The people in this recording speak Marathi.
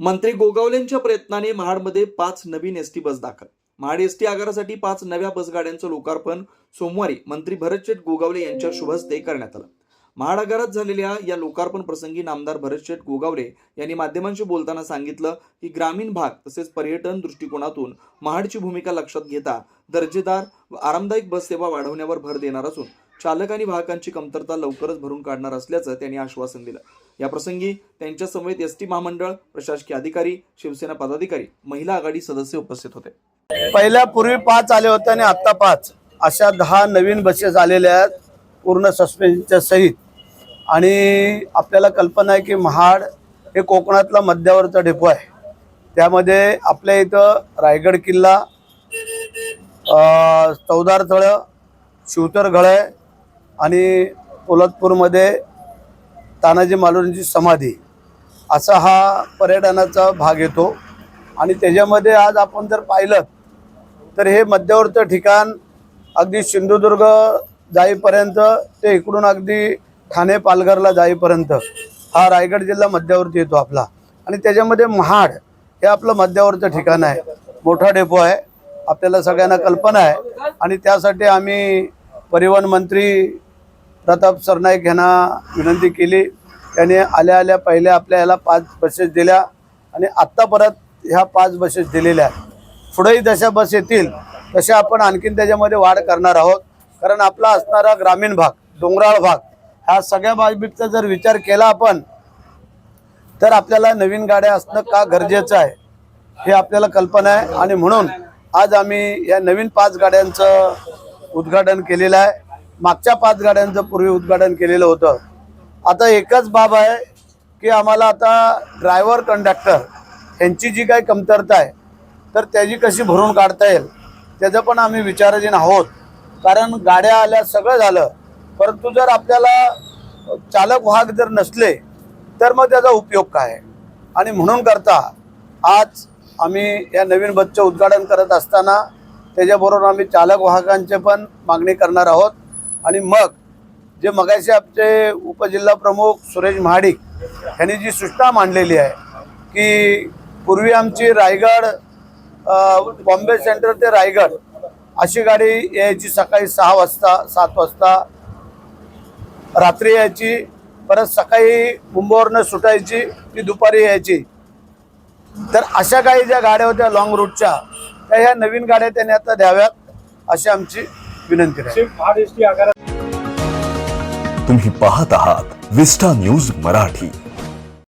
मंत्री गोगावलेंच्या प्रयत्नाने महाडमध्ये पाच नवीन एस टी बस दाखल. महाड एस टी आगारासाठी पाच नव्या बसगाड्यांचं लोकार्पण सोमवारी मंत्री भरतशेठ गोगावले यांच्या शुभहस्ते करण्यात आलं. महाडागारात झालेल्या या लोकार्पण प्रसंगी नामदार भरत शेठ गोगावले यांनी माध्यमांशी बोलताना सांगितलं की ग्रामीण भाग तसेच पर्यटन दृष्टिकोनातून महाडची भूमिका लक्षात घेता दर्जेदार व आरामदायक बस सेवा वाढवण्यावर भर देणार असून चालक आणि वाहकांची कमतरता लवकरच भरून काढणार असल्याचं त्यांनी आश्वासन दिलं. या प्रसंगी त्यांच्या समवेत एस टी महामंडळ प्रशासकीय अधिकारी शिवसेना पदाधिकारी महिला आघाडी सदस्य उपस्थित होते. पहिल्या पूर्वी पाच आले होते आणि आता पाच. अशा दहा नवीन बसेस आलेल्या आहेत. पूर्ण सस्पेन्शनच्या सहित आणि आपल्याला कल्पना आहे की महाड हे कोकणातला मध्यावरचा डेपो आहे. त्यामध्ये आपल्या इथं रायगड किल्ला चौदार तळं शिवतरगळ आणि पोलादपूरमध्ये तानाजी मालुरींची समाधी असा हा पर्यटनाचा भाग येतो. आणि त्याच्यामध्ये आज आपण जर पाहिलं तर हे मध्यवर्त ठिकाण अगदी सिंधुदुर्ग जाईपर्यंत ते इकडून अगदी ठाणे पालघरला जाईपर्यंत हा रायगड जिल्हा मध्यावरती येतो आपला. आणि त्याच्यामध्ये महाड हे आपलं मध्यावरचं ठिकाण आहे. मोठा डेपो आहे. आपल्याला सगळ्यांना कल्पना आहे. आणि त्यासाठी आम्ही परिवहन मंत्री प्रताप सरनाईक यांना विनंती केली. त्याने आल्या आल्या पहिल्या आपल्या याला पाच बसेस दिल्या आणि आत्ता परत ह्या पाच बसेस दिलेल्या आहेत. पुढेही जशा बस येतील तशा आपण आणखीन त्याच्यामध्ये वाढ करणार आहोत. कारण आपला असणारा ग्रामीण भाग डोंगराळ भाग ह्या सगळ्या बाबीचा जर विचार केला आपण तर आपल्याला नवीन गाड्या असणं का गरजेचं आहे हे आपल्याला कल्पना आहे. आणि म्हणून आज आम्ही या नवीन पाच गाड्यांचं उद्घाटन केलेलं आहे. मागच्या पाच गाड्यांचं पूर्वी उद्घाटन केलेलं होतं. आता एकच बाब आहे की आम्हाला आता ड्रायव्हर कंडक्टर यांची जी काही कमतरता आहे तर त्याची कशी भरून काढता येईल त्याचं पण आम्ही विचाराधीन आहोत. कारण गाड्या आल्या सगळं झालं. परंतु जर आपल्याला चालक वाहक जर नसले तर मग त्याचा उपयोग काय? आणि म्हणून करता आज आम्ही या नवीन बसचं उद्घाटन करत असताना त्याच्याबरोबर आम्ही चालक वाहकांचे पण मागणी करणार आहोत. आणि मग जे मगाशी आमचे उपजिल्हा प्रमुख सुरेश महाडिक यांनी जी सूचना मांडलेली आहे की पूर्वी आमची रायगड बॉम्बे सेंटर ते रायगड अशी गाडी यायची सकाळी सहा वाजता सात वाजता. रात्री यायची परत सकाळी मुंबईवरनं सुटायची ती दुपारी यायची. तर अशा काही ज्या गाड्या होत्या लॉंग रूटच्या त्या ह्या नवीन गाड्या त्यांनी आता द्याव्यात अशी आमची विनंती आहे तुम्ही पाहत आहात विस्टा न्यूज मराठी.